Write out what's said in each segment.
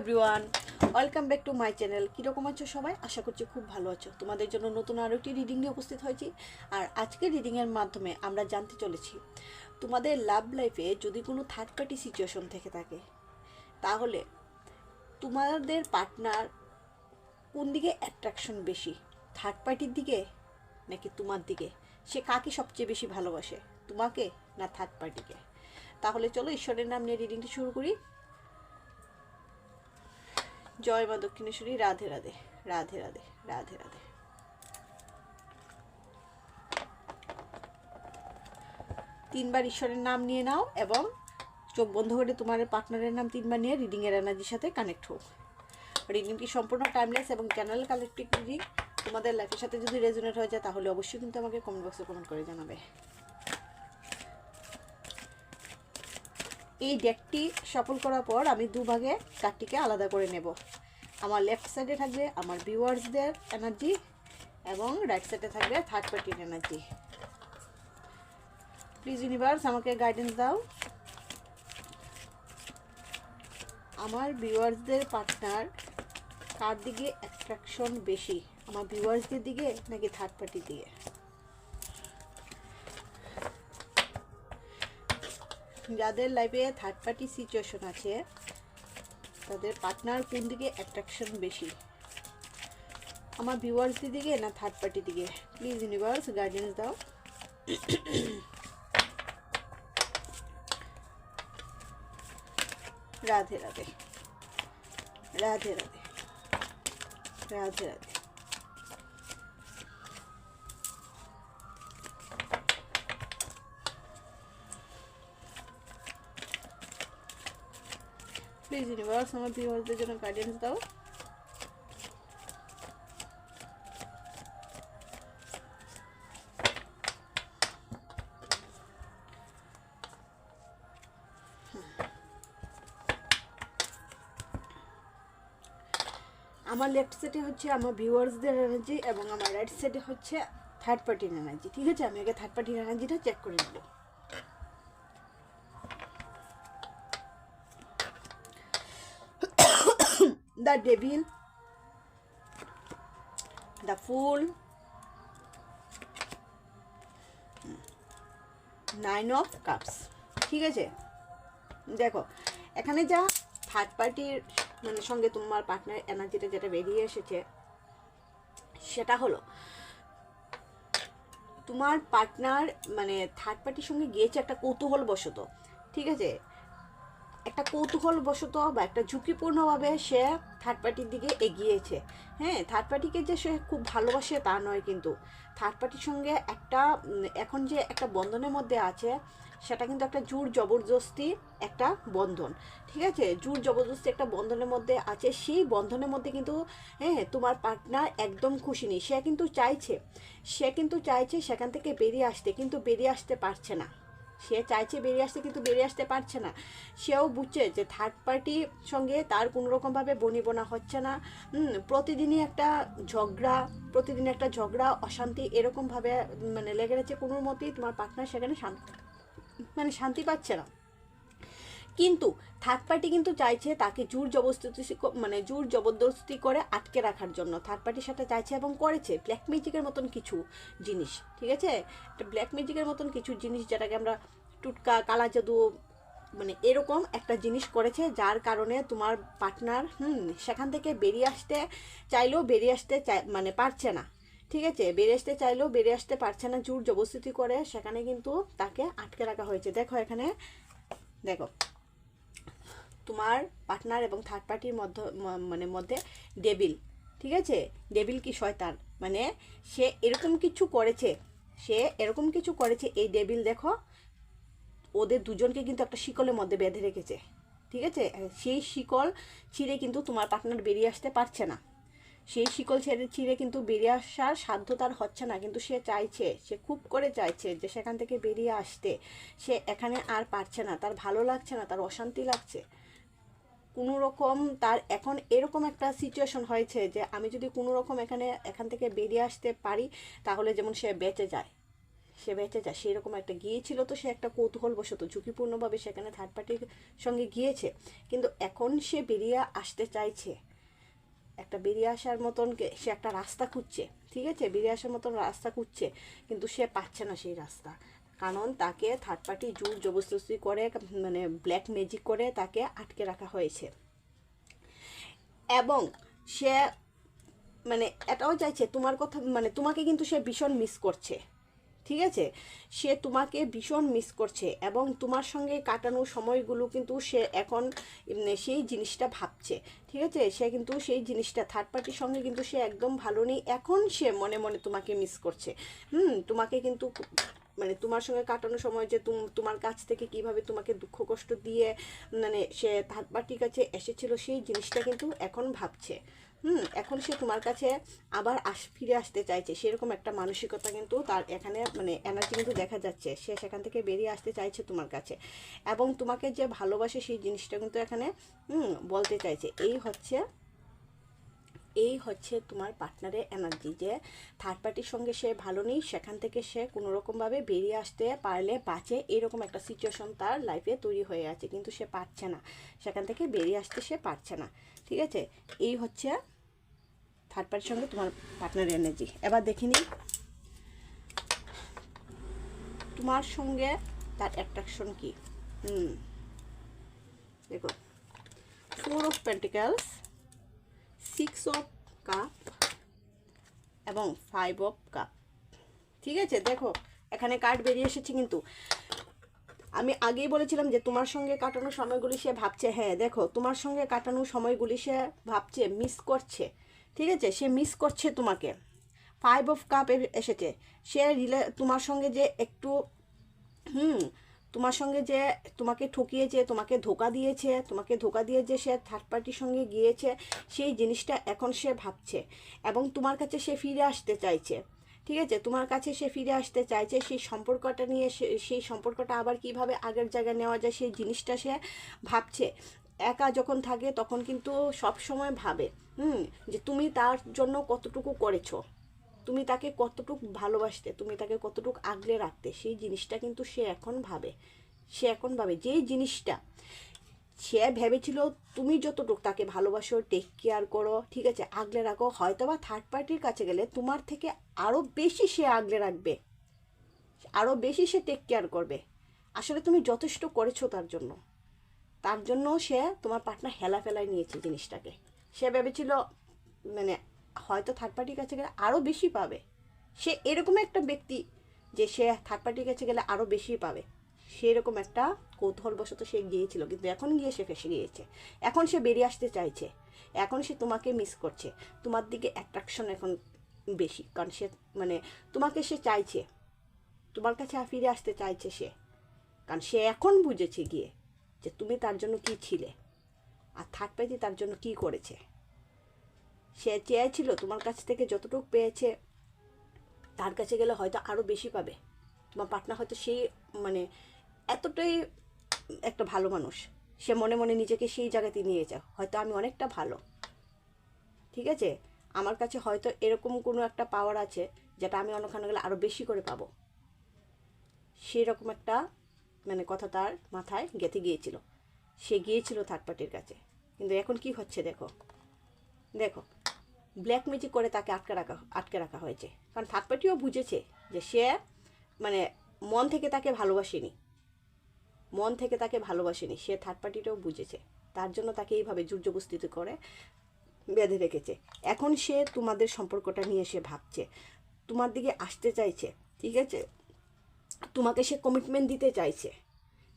Everyone welcome back to my channel কীরকম আছো সবাই? আশা করছি খুব ভালো আছো। তোমাদের জন্য নতুন আরও একটি রিডিং নিয়ে উপস্থিত হয়েছি। আর আজকের রিডিংয়ের মাধ্যমে আমরা জানতে চলেছি, তোমাদের লাভ লাইফে যদি কোনো থার্ড পার্টি সিচুয়েশন থেকে থাকে, তাহলে তোমাদের পার্টনার কোন দিকে অ্যাট্রাকশন বেশি? থার্ড পার্টির দিকে নাকি তোমার দিকে? সে কাকে সবচেয়ে বেশি ভালোবাসে? তোমাকে না থার্ড পার্টিকে তাহলে চলো ঈশ্বরের নাম নিয়ে রিডিংটি শুরু করি। জয় মা দক্ষিণেশ্বরী, রাধে রাধে রাধে রাধে রাধে রাধে। তিনবার ঈশ্বরের নাম নিয়ে নাও এবং চোখ বন্ধ করে তোমার পার্টনারের নাম তিনবার নিয়ে রিডিংয়ের এনার্জির সাথে কানেক্ট হোক রিডিংটি সম্পূর্ণ টাইমলেস এবং চ্যানেল কালেক্টিভ রিডিং তোমাদের লাইফের সাথে যদি রেজোনেট হয়ে যায়, তাহলে অবশ্যই কিন্তু আমাকে কমেন্ট বক্সে কমেন্ট করে জানাবে। এই ডেকটি সফল করার পর আমি দুভাগে কার্ডটিকে আলাদা করে নেব। আমার লেফট সাইডে থাকবে আমার ভিউয়ার্সদের এনার্জি এবং রাইট সাইডে থাকবে থার্ড পার্টির এনার্জি প্লিজ ইউনিভার্স আমাকে গাইডেন্স দাও। আমার ভিউয়ার্সদের পার্টনার কার দিকে অ্যাট্রাকশন বেশি? আমার ভিউয়ার্সদের দিকে নাকি থার্ড পার্টির দিকে? যাদের লাইফে থার্ড পার্টি সিচুয়েশন আছে, তাদের পার্টনার কোন দিকে অ্যাট্রাকশন বেশি? আমার ভিউয়ার্সদের দিকে না থার্ড পার্টির দিকে? প্লিজ ইউনিভার্স গাইডেন্স দাও। রাধে রাধে। রাধে রাধে। রাধে রাধে। প্লিজ ইউনিভার্স আমার ভিউয়ারদের জন্য গাইডেন্স দাও। আমার লেফট সাইডে হচ্ছে আমার ভিউয়ার্সদের এনার্জি এবং আমার রাইট সাইডে হচ্ছে থার্ড পার্টির এনার্জি ঠিক আছে? আমি আগে থার্ড পার্টির এনার্জিটা চেক করে নেব। The devil, the fool. Nine of cups ঠিক আছে? দেখো, এখানে যা থার্ড পার্টির মানে সঙ্গে তোমার পার্টনার এনার্জিটা যেটা বেরিয়ে এসেছে, সেটা হলো, তোমার পার্টনার মানে থার্ড পার্টির সঙ্গে গিয়েছে একটা কৌতূহল বশত ঠিক আছে? একটা কৌতূহল বশত বা একটা ঝুঁকিপূর্ণভাবে সে থার্ড পার্টির দিকে এগিয়েছে। হ্যাঁ থার্ড পার্টিকে যে সে খুব ভালোবাসে তা নয় কিন্তু। থার্ড পার্টির সঙ্গে একটা এখন যে একটা বন্ধনের মধ্যে আছে, সেটা কিন্তু একটা জোর জবরদস্তি একটা বন্ধন। ঠিক আছে? জোর জবরদস্তি একটা বন্ধনের মধ্যে আছে, সেই বন্ধনের মধ্যে কিন্তু হ্যাঁ তোমার পার্টনার একদম খুশি নেই। সে কিন্তু চাইছে, সে কিন্তু চাইছে সেখান থেকে বেরিয়ে আসতে, কিন্তু বেরিয়ে আসতে পারছে না। সে চাইছে বেরিয়ে আসতে, কিন্তু বেরিয়ে আসতে পারছে না। সেও বুঝছে যে থার্ড পার্টির সঙ্গে তার কোনো রকমভাবে বনিবনা হচ্ছে না। প্রতিদিনই একটা ঝগড়া প্রতিদিন একটা ঝগড়া, অশান্তি এরকমভাবে মানে লেগে রয়েছে কোনো মতেই তোমার পার্টনার সেখানে শান্তি মানে শান্তি পাচ্ছে না। কিন্তু থার্ড পার্টি কিন্তু চাইছে তাকে জোর জবরদস্তি মানে জোর জবরদস্তি করে আটকে রাখার জন্য। থার্ড পার্টির সাথে চাইছে এবং করেছে ব্ল্যাক ম্যাজিকের মতন কিছু জিনিস, ঠিক আছে? একটা ব্ল্যাক ম্যাজিকের মতন কিছু জিনিস যেটাকে আমরা টুটকা, কালা জাদু মানে এরকম একটা জিনিস করেছে যার কারণে তোমার পার্টনার হুম, সেখান থেকে বেরিয়ে আসতে চাইলেও বেরিয়ে আসতে চাই মানে পারছে না, ঠিক আছে? বেরিয়ে আসতে চাইলেও বেরিয়ে আসতে পারছে না, জোর জবরদস্তি করে সেখানে কিন্তু তাকে আটকে রাখা হয়েছে। দেখো এখানে, দেখো তোমার পার্টনার এবং থার্ড পার্টির মধ্য মানে মধ্যে ডেবিল ঠিক আছে? ডেবিল কি শয়তান? মানে সে এরকম কিছু করেছে, সে এরকম কিছু করেছে, এই ডেবিল দেখো, ওদের দুজনকে কিন্তু একটা শিকলের মধ্যে বেঁধে রেখেছে, ঠিক আছে? সেই শিকল ছিঁড়ে কিন্তু তোমার পার্টনার বেরিয়ে আসতে পারছে না। সেই শিকল ছেড়ে, ছিঁড়ে কিন্তু বেরিয়ে আসার সাধ্য তার হচ্ছে না, কিন্তু সে চাইছে, সে খুব করে চাইছে যে সেখান থেকে বেরিয়ে আসতে। সে এখানে আর পারছে না, তার ভালো লাগছে না, তার অশান্তি লাগছে। কোনো রকম তার এখন এরকম একটা সিচুয়েশন হয়েছে যে আমি যদি কোনো রকম এখানে, এখান থেকে বেরিয়ে আসতে পারি, তাহলে যেমন সে বেঁচে যায়। সে বেঁচে যায় সেরকম একটা গিয়েছিল তো সে একটা কৌতূহলবশত, ঝুঁকিপূর্ণভাবে সেখানে থার্ড পার্টির সঙ্গে গিয়েছে। কিন্তু এখন সে বেরিয়ে আসতে চাইছে। একটা বেরিয়ে আসার মতন সে একটা রাস্তা খুঁজছে, ঠিক আছে? বেরিয়ে আসার মতন রাস্তা খুঁজছে, কিন্তু সে পাচ্ছে না সেই রাস্তা। কারণ তাকে থার্ড পার্টি জোর জবরদস্তি করে মানে ব্ল্যাক ম্যাজিক করে তাকে আটকে রাখা হয়েছে। এবং সে মানে এটাও চাইছে, তোমার কথা মানে তোমাকে কিন্তু সে ভীষণ মিস করছে। ঠিক আছে? সে তোমাকে ভীষণ মিস করছে এবং তোমার সঙ্গে কাটানো সময়গুলো কিন্তু সে এখন সেই জিনিসটা ভাবছে। ঠিক আছে? সে কিন্তু সেই জিনিসটা থার্ড পার্টির সঙ্গে কিন্তু সে একদম ভালো নেই। এখন সে মনে মনে তোমাকে মিস করছে। হুম, তোমাকে কিন্তু মানে তোমার সঙ্গে কাটানোর সময় যে তুম তোমার কাছ থেকে কীভাবে তোমাকে দুঃখ কষ্ট দিয়ে মানে সে থার্ড পার্টির কাছে এসেছিল সেই জিনিসটা কিন্তু এখন ভাবছে। হুম, এখন সে তোমার কাছে আবার আস, ফিরে আসতে চাইছে। সেরকম একটা মানসিকতা কিন্তু তার এখানে মানে এনার্জি কিন্তু দেখা যাচ্ছে। সে সেখান থেকে বেরিয়ে আসতে চাইছে তোমার কাছে। এবং তোমাকে যে ভালোবাসে সেই জিনিসটা কিন্তু এখানে, হুম, বলতে চাইছে। এই হচ্ছে এই হচ্ছে তোমার পার্টনারের এনার্জি যে থার্ড পার্টির সঙ্গে সে ভালো নেই, সেখান থেকে সে কোনো রকমভাবে বেরিয়ে আসতে পারলে বাঁচে, এরকম একটা সিচুয়েশন তার লাইফে তৈরি হয়ে আছে। কিন্তু সে পারছে না। সেখান থেকে বেরিয়ে আসতে সে পারছে না। ঠিক আছে? এই হচ্ছে থার্ড পার্টির সঙ্গে তোমার পার্টনারের এনার্জি এবার দেখে দেখিনি তোমার সঙ্গে তার অ্যাট্রাকশন কি? হুম। দেখো four of pentacles six of cup এবং ফাইভ অফ কাপ ঠিক আছে? দেখো, এখানে কার্ড বেরিয়ে এসেছে কিন্তু। আমি আগেই বলেছিলাম যে তোমার সঙ্গে কাটানো সময়গুলি সে ভাবছে। হ্যাঁ দেখো, তোমার সঙ্গে কাটানো সময়গুলি সে ভাবছে মিস করছে। ঠিক আছে? সে মিস করছে তোমাকে। ফাইভ অফ কাপ এসেছে। সে রিলে তোমার সঙ্গে যে একটু, হুম তোমার সঙ্গে যে তোমাকে ঠকিয়েছে, তোমাকে ধোকা দিয়েছে, তোমাকে ধোকা দিয়ে যে সে থার্ড পার্টির সঙ্গে গিয়েছে, সেই জিনিসটা এখন সে ভাবছে এবং তোমার কাছে সে ফিরে আসতে চাইছে। ঠিক আছে? তোমার কাছে সে ফিরে আসতে চাইছে, সেই সম্পর্কটা নিয়ে সেই সম্পর্কটা আবার কীভাবে আগের জায়গায় নেওয়া যায়, সেই জিনিসটা সে ভাবছে। একা যখন থাকে তখন কিন্তু সব সময় ভাবে, হুম, যে তুমি তার জন্য কতটুকু করেছ। তুমি তাকে কতটুকু ভালোবাসতে, তুমি তাকে কতটুকু আগলে রাখতে, সেই জিনিসটা কিন্তু সে এখন ভাবে। সে এখন ভাবে যেই জিনিসটা সে ভেবেছিল তুমি যতটুকু তাকে ভালোবাসো টেক কেয়ার করো, ঠিক আছে, আগলে রাখো হয়তো বা থার্ড পার্টির কাছে গেলে তোমার থেকে আরও বেশি সে আগলে রাখবে। আরও বেশি সে টেক কেয়ার করবে। আসলে তুমি যথেষ্ট করেছ তার জন্য। তার জন্য সে তোমার পার্টনার হেলা ফেলায় নিয়েছে জিনিসটাকে। সে ভেবেছিল মানে হয়তো থার্ড পার্টির কাছে গেলে আরও বেশি পাবে। সে এরকম একটা ব্যক্তি যে সে থার্ড পার্টির কাছে গেলে আরও বেশি পাবে। সেরকম একটা কৌতূহলবশত সে গিয়েছিল, কিন্তু এখন গিয়ে সে ফেসে গিয়েছে। এখন সে বেরিয়ে আসতে চাইছে। এখন সে তোমাকে মিস করছে। তোমার দিকে অ্যাট্রাকশন এখন বেশি, কারণ সে মানে তোমাকে সে চাইছে। তোমার কাছে ফিরে আসতে চাইছে সে। কারণ সে এখন বুঝেছে গিয়ে যে তুমি তার জন্য কি ছিলে। আর থার্ড পার্টি তার জন্য কি করেছে। সে চেয়েছিল তোমার কাছ থেকে যতটুকু পেয়েছে, তার কাছে গেলে হয়তো আরও বেশি পাবে। তোমার পার্টনার হয়তো সেই মানে এতটাই একটা ভালো মানুষ। সে মনে মনে নিজেকে সেই জায়গাতে নিয়ে যায় হয়তো আমি অনেকটা ভালো। ঠিক আছে? আমার কাছে হয়তো এরকম কোনো একটা পাওয়ার আছে, যেটা আমি অন্যখানে গেলে আরও বেশি করে পাবো। সেই রকম একটা মানে কথা তার মাথায় গেঁথে গিয়েছিল। সে গিয়েছিল থার্ড পার্টির কাছে। কিন্তু এখন কি হচ্ছে দেখো? দেখো ব্ল্যাক ম্যাজিক করে তাকে আটকে রাখা আটকে রাখা হয়েছে। কারণ থার্ড পার্টিও বুঝেছে যে সে মানে মন থেকে তাকে ভালোবাসেনি। মন থেকে তাকে ভালোবাসেনি। সে থার্ড পার্টিটাও বুঝেছে। তার জন্য তাকে এইভাবে জুর্জবস্তিত করে বেঁধে রেখেছে। এখন সে তোমাদের সম্পর্কটা নিয়ে সে ভাবছে। তোমার দিকে আসতে চাইছে, ঠিক আছে? তোমাকে সে কমিটমেন্ট দিতে চাইছে।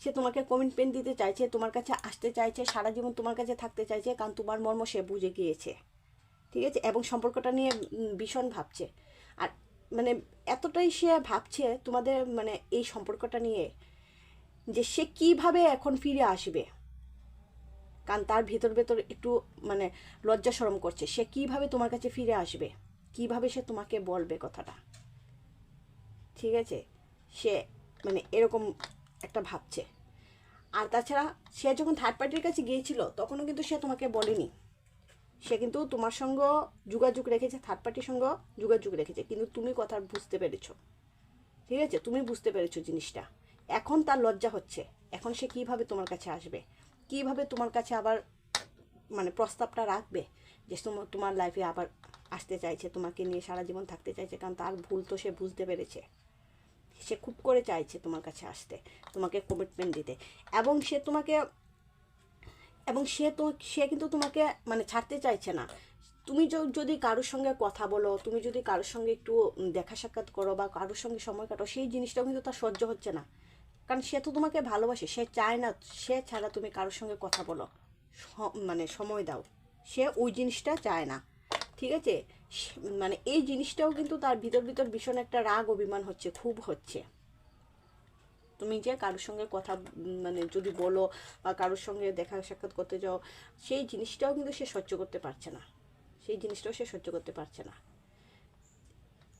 সে তোমাকে কমিটমেন্ট দিতে চাইছে, তোমার কাছে আসতে চাইছে, সারা জীবন তোমার কাছে থাকতে চাইছে, কারণ তোমার মর্ম সে বুঝে গিয়েছে। ঠিক আছে? এবং সম্পর্কটা নিয়ে ভীষণ ভাবছে। আর মানে এতটাই সে ভাবছে তোমাদের মানে এই সম্পর্কটা নিয়ে যে সে কীভাবে এখন ফিরে আসবে? কারণ তার ভেতর ভেতর একটু মানে লজ্জা শরম করছে। সে কীভাবে তোমার কাছে ফিরে আসবে? কীভাবে সে তোমাকে বলবে কথাটা? ঠিক আছে? সে মানে এরকম একটা ভাবছে। আর তাছাড়া সে যখন থার্ড পার্টির কাছে গিয়েছিল, তখনও কিন্তু সে তোমাকে বলেনি। সে কিন্তু তোমার সঙ্গে যোগাযোগ রেখেছে থার্ড পার্টির সঙ্গে যোগাযোগ রেখেছে। কিন্তু তুমি কথা বুঝতে পেরেছ। ঠিক আছে? তুমি বুঝতে পেরেছ জিনিসটা। এখন তার লজ্জা হচ্ছে। এখন সে কীভাবে তোমার কাছে আসবে? কীভাবে তোমার কাছে আবার মানে প্রস্তাবটা রাখবে? যে তোমার তোমার লাইফে আবার আসতে চাইছে, তোমাকে নিয়ে সারা জীবন থাকতে চাইছে, কারণ তার ভুল তো সে বুঝতে পেরেছে। সে খুব করে চাইছে তোমার কাছে আসতে, তোমাকে কমিটমেন্ট দিতে। এবং সে তোমাকে এবং সে তো, সে কিন্তু তোমাকে মানে ছাড়তে চাইছে না। তুমি যদি কারোর সঙ্গে কথা বলো, তুমি যদি কারোর সঙ্গে একটু দেখা সাক্ষাৎ করো বা কারোর সঙ্গে সময় কাটো, সেই জিনিসটাও কিন্তু তার সহ্য হচ্ছে না। কারণ সে তো তোমাকে ভালোবাসে, সে চায় না, সে ছাড়া তুমি কারোর সঙ্গে কথা বলো। মানে সময় দাও। সে ওই জিনিসটা চায় না। ঠিক আছে? মানে এই জিনিসটাও কিন্তু তার ভিতর ভিতর ভীষণ একটা রাগ, অভিমান হচ্ছে খুব হচ্ছে। তুমি যে কারোর সঙ্গে কথা মানে যদি বলো বা কারোর সঙ্গে দেখা সাক্ষাৎ করতে যাও, সেই জিনিসটাও কিন্তু সে সহ্য করতে পারছে না। সেই জিনিসটাও সে সহ্য করতে পারছে না।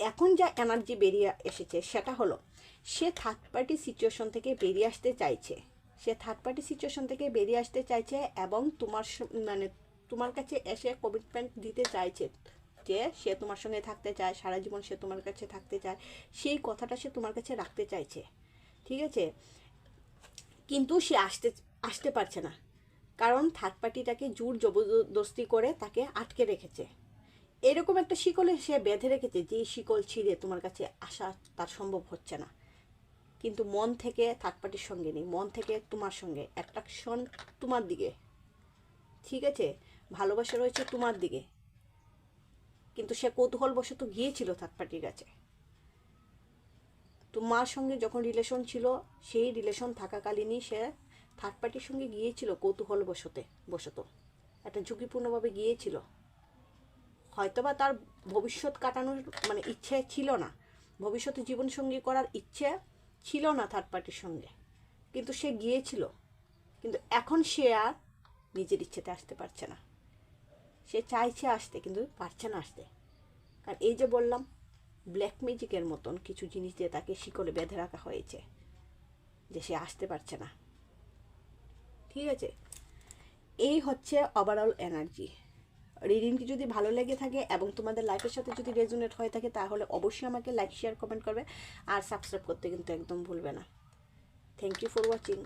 এখন যা এনার্জি বেরিয়ে এসেছে, সেটা হলো, সে থার্ড পার্টি সিচুয়েশন থেকে বেরিয়ে আসতে চাইছে। সে থার্ড পার্টি সিচুয়েশন থেকে বেরিয়ে আসতে চাইছে এবং তোমার মানে তোমার কাছে এসে কমিটমেন্ট দিতে চাইছে যে সে তোমার সঙ্গে থাকতে চায়, সারা জীবন সে তোমার কাছে থাকতে চায়, সেই কথাটা সে তোমার কাছে রাখতে চাইছে। ঠিক আছে? কিন্তু সে আসতে আসতে পারছে না। কারণ থার্ড পার্টিটাকে জোর জবরদস্তি করে তাকে আটকে রেখেছে। এরকম একটা শিকলে সে বেঁধে রেখেছে, যে শিকল ছিঁড়ে তোমার কাছে আসা তার সম্ভব হচ্ছে না। কিন্তু মন থেকে থার্ড পার্টির সঙ্গে নেই, মন থেকে তোমার সঙ্গে অ্যাট্রাকশন তোমার দিকে। ঠিক আছে? ভালোবাসা রয়েছে তোমার দিকে। কিন্তু সে কৌতূহলবশত গিয়েছিল থার্ড পার্টির কাছে। তোমার সঙ্গে যখন রিলেশন ছিল, সেই রিলেশন থাকাকালীনই সে থার্ড পার্টির সঙ্গে গিয়েছিল কৌতূহল বসতে বসত একটা ঝুঁকিপূর্ণভাবে গিয়েছিল। হয়তোবা তার ভবিষ্যৎ কাটানোর মানে ইচ্ছে ছিল না। ভবিষ্যতে জীবনসঙ্গী করার ইচ্ছে ছিল না থার্ড পার্টির সঙ্গে। কিন্তু সে গিয়েছিল। কিন্তু এখন সে আর নিজের ইচ্ছেতে আসতে পারছে না। সে চাইছে আসতে, কিন্তু পারছে না আসতে। কারণ এই যে বললাম ব্ল্যাক ম্যাজিকের মতন কিছু জিনিস দিয়ে তাকে শিকলে বেঁধে রাখা হয়েছে, যে সে আসতে পারছে না। ঠিক আছে? এই হচ্ছে ওভারঅল এনার্জি রিডিংটি যদি ভালো লেগে থাকে এবং তোমাদের লাইফের সাথে যদি রেজুনেট হয়ে থাকে, তাহলে অবশ্যই আমাকে লাইক শেয়ার কমেন্ট করবে। আর সাবস্ক্রাইব করতে কিন্তু একদম ভুলবে না। Thank you for watching